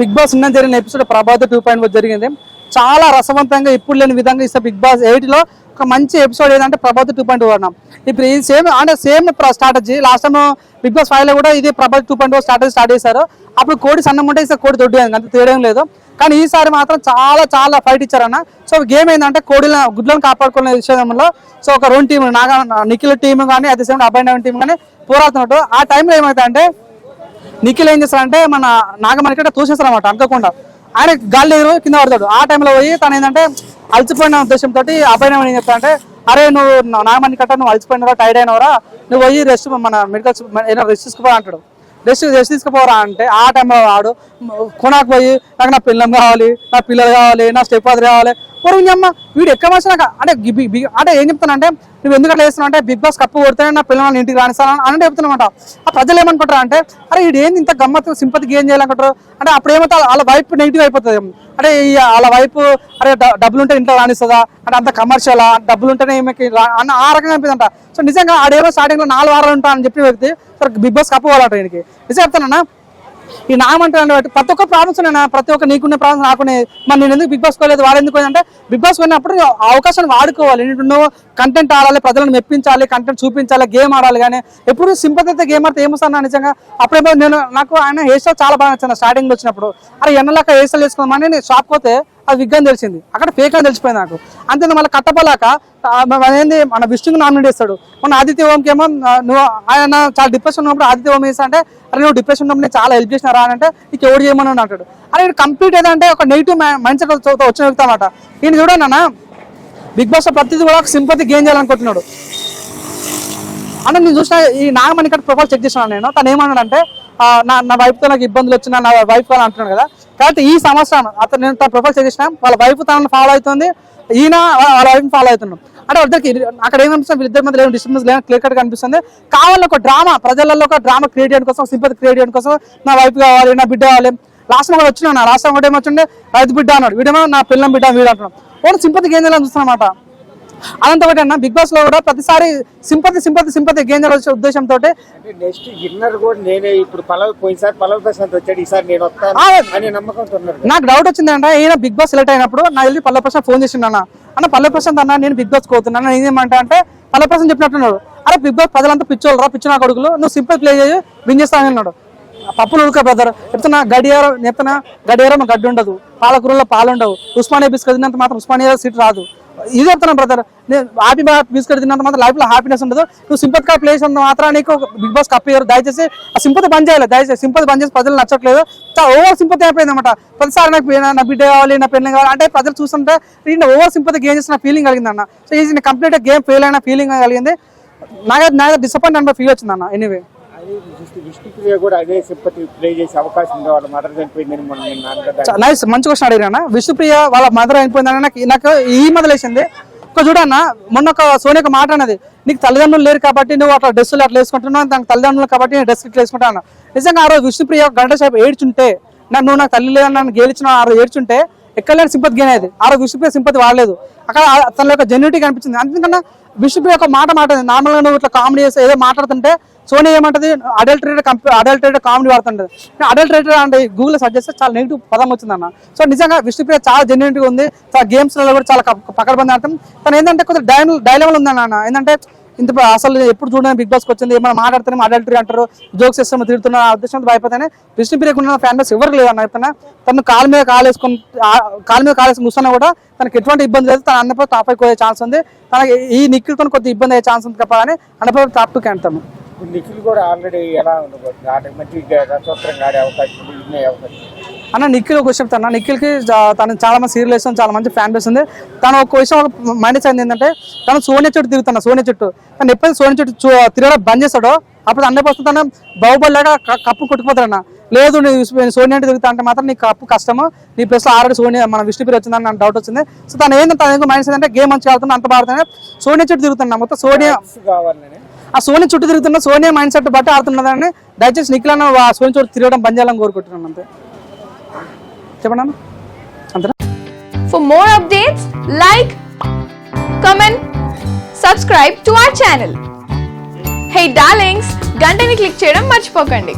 Big boss ఉన్న జరిగిన episode ప్రభాత two point జరిగింది. చాలా రసవంతంగా ఇప్పుడు లేని విధంగా ఇస్తే బిగ్ బాస్ ఎయిట్లో ఒక మంచి ఎపిసోడ్ ఏదంటే ప్రభాత టూ పాయింట్ అన్నాం. ఇప్పుడు ఇది సేమ్ అంటే same strategy last time big boss ఫైవ్లో కూడా ఇది ప్రభాత టూ పాయింట్ స్ట్రాటజీ స్టార్ట్ చేశారు. అప్పుడు కోడి సన్నం ఉంటే ఇస్తే కోడి దొడ్డు అంత తేడం లేదు. కానీ ఈసారి మాత్రం చాలా చాలా ఫైట్ ఇచ్చారన్న సో గేమ్ ఏంటంటే కోడిల గుడ్లను కాపాడుకునే విషయంలో సో ఒక రెండు టీం నాగా నిఖిల్ టీం కానీ అదే సేమ్ అబ్బాయి టీం కానీ పోరాడుతున్నట్టు. ఆ టైంలో ఏమవుతుందంటే నిఖిల్ ఏం చేస్తాడంటే మన నాగమణికంటే తోసేస్తారు అనమాట అనుకోకుండా ఆయన గాలి ఎదురు కింద పడతాడు. ఆ టైంలో పోయి తను ఏంటంటే అలసిపోయిన ఉద్దేశంతో అబ్బాయి ఏం చెప్తాడంటే అరే నువ్వు నాగమణి కట్ట నువ్వు అలసిపోయినవరా టైర్డ్ అయినవరా? నువ్వు పోయి రెస్ట్ మన మెడికల్ ఏదైనా రెస్ట్ తీసుకుపోరా అంటాడు. రెస్ట్ రెస్ట్ తీసుకుపోరా అంటే ఆ టైంలో వాడు కొనాకు పోయి నాకు నా పిల్లం కావాలి నా పిల్లలు కావాలి నా స్టెప్ అది కావాలి పొరుగు అమ్మ వీడు ఎక్కడ వచ్చినా అంటే గి- బి- బి- అంటే ఏం చెప్తానంటే నువ్వు ఎందుకు అట్లా చేస్తున్నావు? అంటే బిగ్ బాస్ కప్పు కొడితేనే నా పిల్లల్ని ఇంటికి రానిస్తాను అని చెప్తున్నమాట ఆ ప్రజలు ఏమనుకుంటారు అంటే అరే వీడు ఏంది ఇంత గమ్మత్తు సింపతి గేమ్ చేయాలనుకుంటారు? అంటే అప్పుడు ఏమవుతా వాళ్ళ వైపు నెగిటివ్ అయిపోతుంది. అంటే వాళ్ళ వైపు అరే డబ్బులు ఉంటే ఇంట్లో రానిస్తుందా? అంటే అంత కమర్షియల్ డబ్బులు ఉంటేనే ఈమెకి రా- అన్న ఆ రకంగా అనిపిస్తుందంట. సో నిజంగా ఆడేమో స్టార్టింగ్లో నాలుగు వారాలు ఉంటా అని చెప్పి వ్యక్తి బిగ్ బాస్ కప్పు పోవాలట ఈయనకి. నిజం చెప్తానన్నా ఈ నామంటాను బట్టి ప్రతి ఒక్క ప్రాబ్లమ్స్ నేను ప్రతి ఒక్క నీకున్న ప్రాబ్లమ్స్ నాకునే మరి నేను ఎందుకు బిగ్ బాస్ కోలేదు? వాడెందుకు అంటే బిగ్ బాస్ పోయినప్పుడు అవకాశాన్ని వాడుకోవాలి. ఏంటంటే నువ్వు కంటెంట్ ఆడాలి ప్రజలను మెప్పించాలి కంటెంట్ చూపించాలి గేమ్ ఆడాలి కానీ ఎప్పుడు సింపతి అయితే గేమ్ ఆడితే ఏమొస్తాను నిజంగా? అప్పుడేమో నేను నాకు ఆయన హెయిర్ స్టైల్ చాలా బాగా నచ్చింది. స్టార్టింగ్ వచ్చినప్పుడు. అరే ఎన్నలాక హెయిర్ స్టైల్ వేసుకుందామని నేను షాప్ పోతే అది విగ్ అని తెలిసింది. అక్కడ ఫేక్ అని తెలిసిపోయింది నాకు. అంతే మళ్ళీ కట్టపలాక మన ఏంది మన విష్ణుకి నామినేట్ చేస్తాడు. మన ఆదిత్య ఓంకి ఏమో నువ్వు ఆయన చాలా డిప్రెషన్ ఉన్నప్పుడు ఆదిత్య ఓం వేస్తా అంటే అరే నువ్వు డిప్రెషన్ ఉన్నప్పుడు నేను చాలా హెల్ప్ చేసినారా అని అంటే నీకు ఎవరు చేయమని అంటాడు. అరే కంప్లీట్ ఏదంటే ఒక నెగిటివ్ మైండ్ సెట్ వచ్చిన వ్యక్తి అనమాట ఈయన చూడన్నా బిగ్ బాస్ ప్రతిదీ కూడా ఒక సింపతి గేమ్ చేయాలనుకుంటున్నాడు. అంటే నేను చూసిన ఈ నాగమణి ఇక్కడ ప్రొఫైల్ చెక్ చేసినాను నేను. తను ఏమన్నాడంటే నా నా వైఫ్తో నాకు ఇబ్బందులు వచ్చినా నా వైఫ్ అని అంటున్నాడు కదా. కాబట్టి ఈ సంవత్సరం అతను నేను తన ప్రొఫైల్ చేసిన వాళ్ళ వైఫ్ తనను ఫాలో అవుతుంది. ఈయన వాళ్ళ వైఫ్ ఫాలో అవుతున్నాడు. అంటే వాళ్ళకి అక్కడ ఏమనిపిస్తుంది వీళ్ళిద్దరి మధ్య ఏం డిస్టర్బెన్స్ లేదు క్లియర్ కట్గా కనిపిస్తుంది. కావాలి ఒక డ్రామా ప్రజలలో ఒక డ్రామా క్రియేట్ చేయడం కోసం సింపతి క్రియేట్ చేయడం కోసం నా వైఫ్ కావాలి నా బిడ్డ కావాలి. లాస్ట్ కూడా వచ్చినా లాస్ట్ కూడా ఒకటి ఏమొచ్చిండే? రైతు బిడ్డ అన్నాడు. వీడేమో నా పిల్లం బిడ్డ వీడు అంటున్నాడు. ఓన్ సింపతి గేమ్ చేయాలని చూస్తున్నమాట ఒకటి అన్న బిగ్ బాస్లో కూడా ప్రతిసారి సింపతి సింపతి సింపతి గేమ్ చేయాల్సిన ఉద్దేశంతో నెక్స్ట్ విన్నర్ కూడా నేనే ఇప్పుడు పలవ పోయినసారి పలవ ప్రశాంత్ వచ్చాడు ఈసారి నేను వస్తాను అనే నమ్మకంతో నాకు డౌట్ వచ్చిందంటే ఈయన బిగ్ బాస్ సెలెక్ట్ అయినప్పుడు నా వెళ్ళి పల్లె ప్రశాంత్ ఫోన్ చేసిండు అన్న. అన్న పల్లె ప్రశాంత్ అన్న నేను బిగ్ బాస్ కోతున్నాను నేను ఏమంటా అంటే పల్లె ప్రశాంత్ చెప్పినట్టున్నాడు అరే బిగ్ బాస్ ప్రజలంతా పిచ్చోళ్ళు రా పిచ్చి నా కొడుకులు నువ్వు సింపుల్ ప్లే చేయి విన్ చేస్తాను అన్నాడు. ఆ పప్పులు ఉడక బ్రదర్ చెప్తున్నా గడియారం చెప్తున్నా గడియారం గడ్డి ఉండదు పాలకూరలో పాలు ఉండవు ఉస్మానియా బిస్కెట్ తిన్నంత మాత్రం ఉస్మానియా సీట్ రాదు. ఇది చెప్తున్నాను బ్రదర్ నేను హ్యాపీ బిస్కెట్ తిన్నంత మాత్రం లైఫ్లో హ్యాపీనెస్ ఉండదు. నువ్వు సింపతి ప్లేస్ ఉన్న మాత్రం నీకు బిగ్ బాస్ కప్ ఇయ్యారు. దయచేసి ఆ సింపతి బంద్ చేయాలి. దయచేసి సింపతి బంద్ చేసి ప్రజలు నచ్చట్లేదు. ఓవర్ సింపతి అయిపోయింది అనమాట ప్రతిసారి నాకు నా- నా బిడ్డ కావాలి నా పెళ్ళి కావాలి అంటే ప్రజలు చూస్తుంటే నేను ఓవర్ సింపతి గేమ్ చేసిన ఫీలింగ్ కలిగింది అన్న సో ఇది కంప్లీట్గా గేమ్ ఫెయిల్ అయిన ఫీలింగ్ కలిగింది. నాకు నాకు డిసప్పాయింట్ అన్న ఫీల్ వచ్చింది అన్న ఎనీవే విష్ణుప్రియ కూడా అదే సింపతి ప్లే చేసే అవకాశం ఉంది. వాళ్ళ మదర్ చనిపోయిందని మనం నిన్న నైస్ మంచి క్వశ్చన్ అడిగినా విష్ణుప్రియ వాళ్ళ మదర్ అయిపోయిందని నాకు నాకు ఈ మొదలేసింది ఒక చూడన్న మొన్న ఒక సోని ఒక మాట అన్నది. నీకు తల్లిదండ్రులు లేరు కాబట్టి నువ్వు అట్లా డ్రెస్సులు అట్లా వేసుకుంటున్నావు నాకు తల్లిదండ్రులు కాబట్టి నేను డ్రెస్ ఇట్లా వేసుకుంటాను నిజంగా ఆ రోజు విష్ణుప్రియ ఒక గంట సేపు ఏడ్చుంటే నాకు నువ్వు నాకు తల్లి లేదని నన్ను గేలిచిన ఆ రోజు ఏడ్చుంటే ఎక్కడలేని సింపతి గేమ్ అయ్యేది. ఆ రోజు విష్ణుప్రియ సింపతి వాడలేదు. అక్కడ తన యొక్క జెన్యునిటీ కనిపించింది. అందుకన్నా విష్ణుప్రియ ఒక మాట మాట్లాడింది. నార్మల్గా నువ్వు ఇట్లా కామెడీ చేస్తే ఏదో మాట్లాడుతుంటే సోనీ ఏమంటది? అడల్టరేటెడ్ అడల్టరేటెడ్ కామెడీ వాడుతుంటది. అడల్టరేటెడ్ అంటే గూగుల్ సర్చ్ చేస్తే చాలా నెగిటివ్ పదం వచ్చిందన్న సో నిజంగా విష్ణుప్రియ చాలా జెన్యునిటీగా ఉంది. చాలా గేమ్స్లో కూడా చాలా పకడ్బందీ ఆడతాం తను ఏంటంటే కొంచెం డైల డైలెవల్ ఉందన్న. ఏంటంటే ఇంత అసలు ఎప్పుడు చూడని బిగ్ బాస్కి వచ్చింది. ఏమైనా మాట్లాడుతున్నాం అడల్టరీ అంటారు జోక్స్ ఇస్తాము తిడుతున్న ఉద్దేశంతో భయపడితేనే విష్ణుప్రియకు ఉన్న ఫ్యాన్ బస్ ఎవరు లేదన్న చెప్తున్నా. తను కాలు మీద కాలు వేసుకొని కాలు మీద కాలు వేసుకొని కూర్చున్నా కూడా తనకి ఎటువంటి ఇబ్బంది లేదు. తన అన్నపై టాప్ అయిపోయే ఛాన్స్ ఉంది. తనకి ఈ నిఖిల్తో కొద్దిగా ఇబ్బంది అయ్యే ఛాన్స్ ఉంది తప్ప కానీ అన్నపై టాప్ టూ అంటాము నిఖిల్ కూడా ఆల్రెడీ ఎలా ఉండబోతుంది? ఆటోమేటిక్గా మంచి ఆడే అవకాశం ఉంది అవకాశం. అన్న నిఖిల్ ఒక విషయం చెప్తాను. నిఖిల్కి తను చాలా మంది సీరియల్ వేస్తాను చాలా మంచి ఫ్యాన్ బేస్ ఉంది. తను ఒక విషయం ఒక మైనస్ అయింది ఏంటంటే తను సోనియా చుట్టూ తిరుగుతున్నా సోనియా చుట్టూ. తను ఎప్పుడైతే సోనియా చుట్టూ తిరగడం బంద్ చేస్తాడో అప్పుడు అన్న వస్తుంది తను బాహుబలిలాగా క- కప్పు కొట్టుకుపోతాడన్న లేదు నువ్వు సోనియా అంటే తిరుగుతా అంటే మాత్రం నీకు కప్పు కష్టము. నీ ప్లేస్ ఆల్రెడీ సోనియా మన విష్ణుపేరు వచ్చిందని నాకు డౌట్ వచ్చింది. సో తను ఏంటంటే తన మైనస్ ఏంటంటే గేమ్ మంచిగా ఆడుతున్నా అంత బాడుతున్నా సోనియా చుట్టూ తిరుగుతున్నా మొత్తం సోనియా ఆ సోని చుట్టూ తిరుగుతున్న సోనియా మైండ్ సెట్ బట్టి ఆడుతున్నదని. దయచేసి నిఖిల్ అన్న ఆ సోని చుట్టూ తిరగడం బంద్ చేయాలని కోరుకుంటున్నాను అంతే. చెప్పండి అన్న అంతేనా For more updates, like, comment, subscribe to our channel. Hey darlings, గంటని click చేయడం మర్చిపోకండి